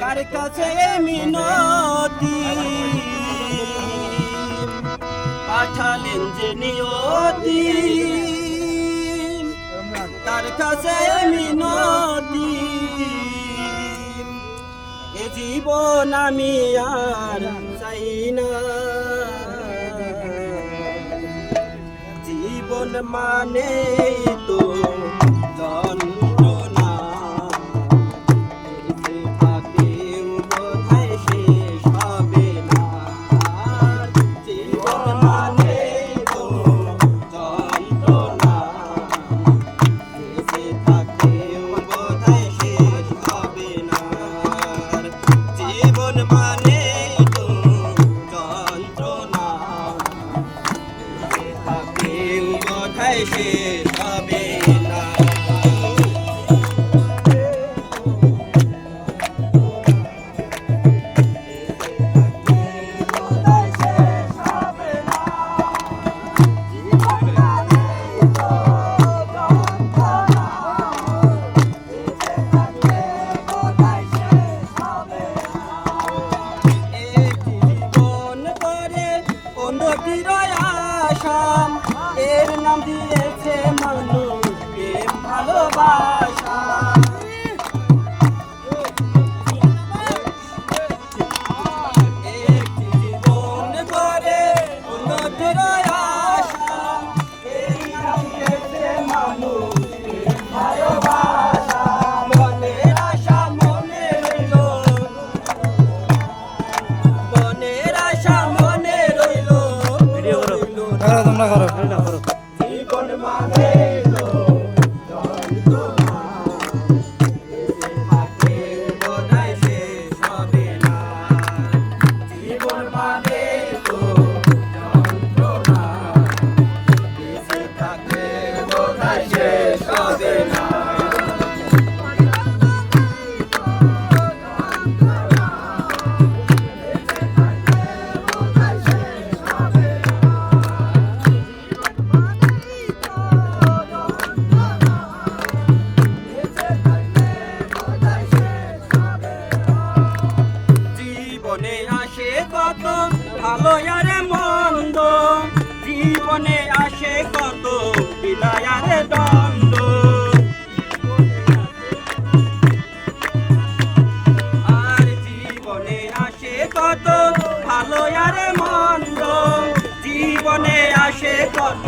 তার কাছে মিনতি পাঠালেন যে নিয়তি। তার কাছে মিনতি এ জীবন আমি আর চাই না। জীবন মানে আসাম এর নাম দিয়েছে মানুষ প্রেম ভালোবাসা। করো ঘৃণা করো। জীবন মানে কত ভালো আরে মন্দ। জীবনে আসে কত বিদায় আরে দ্বন্দ্ব। আর জীবনে আসে কত ভালো আরে মন্দ। জীবনে আসে কত